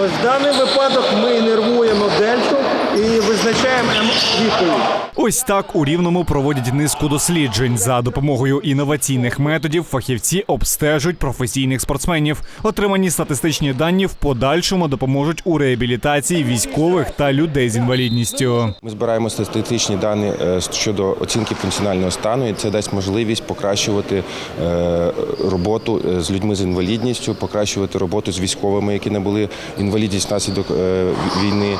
Ось в даний випадок ми нервуємо дельту і визначаємо М відповідь. Ось так у рівному проводять низку досліджень. За допомогою інноваційних методів фахівці обстежують професійних спортсменів. Отримані статистичні дані в подальшому допоможуть у реабілітації військових та людей з інвалідністю. Ми збираємо статистичні дані е, щодо оцінки функціонального стану, і це дасть можливість покращувати е, роботу е, з людьми з інвалідністю, покращувати роботу з військовими, які набули інвалідність внаслідок війни.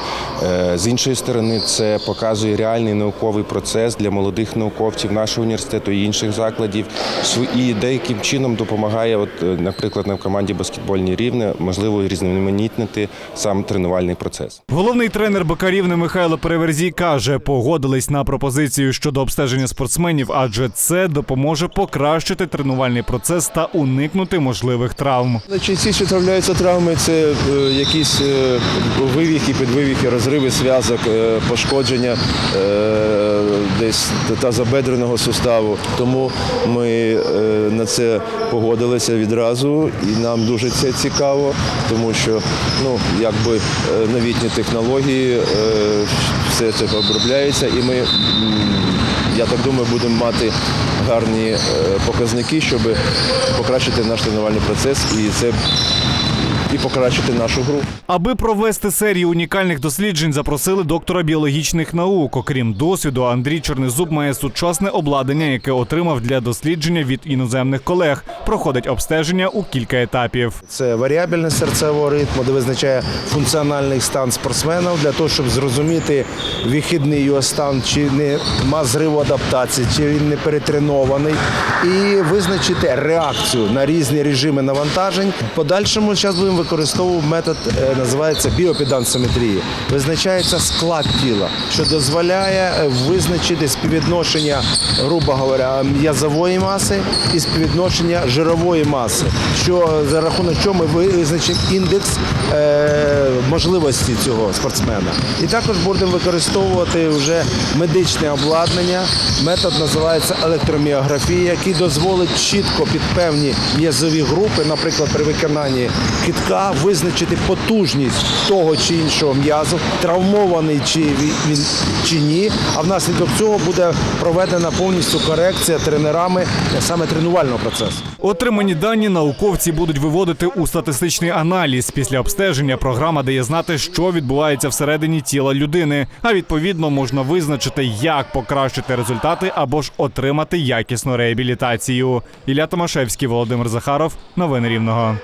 З іншої сторони, це показує реальний науковий процес для молодих науковців нашого університету і інших закладів. І деяким чином допомагає, от, е, наприклад, на команді баскетбольні рівне, можливо, різноманітнити сам тренувальний процес. Головний тренер Бакарівни Михайло Переверзій каже, погодились на пропозицію щодо обстеження спортсменів, адже це допоможе покращити тренувальний процес та уникнути можливих травм. Найчастіше трапляються травми це е, якісь е, вивіхи, підвивіхи, розриви зв'язок, е, пошкодження е, десь тазобедреного суставу. Тому ми е, на це погодилися відразу, і нам дуже це цікаво, тому що ну, якби новітні технології, все це обробляється, і ми, я так думаю, будемо мати гарні показники, щоб покращити наш тренувальний процес і це і покращити нашу гру. Аби провести серію унікальних досліджень, запросили доктора біологічних наук. Окрім досвіду, Андрій Чорнезуб має сучасне обладнання, яке отримав для дослідження від іноземних колег. Проходить обстеження у кілька етапів. Це варіабельність серцевого ритму, де визначає функціональний стан спортсменів для того, щоб зрозуміти вихідний його стан, чи не ма зриву адаптації, чи він не перетренований, і визначити реакцію на різні режими навантажень. В подальшому зараз будемо використовувати метод, е, називається біопедансометрії. Визначається склад тіла, що дозволяє е, визначити співвідношення, грубо говоря, м'язової маси і співвідношення жирової маси, що за рахунок чого ми визначимо індекс е, можливості цього спортсмена. І також будемо використовувати вже медичне обладнання. Метод називається електроміографія, який дозволить чітко під певні м'язові групи, наприклад, при виконанні китка, визначити потужність того чи іншого м'язу, травмований чи він чи ні. А внаслідок цього буде проведена повністю корекція тренерами саме тренувального процесу. Отримані дані науковці будуть виводити у статистичний аналіз. Після обстеження програма дає знати, що відбувається всередині тіла людини. А відповідно можна визначити, як покращити результати або ж отримати якісну реабілітацію. Ілля Томашевський, Володимир Захаров. Новини Рівного.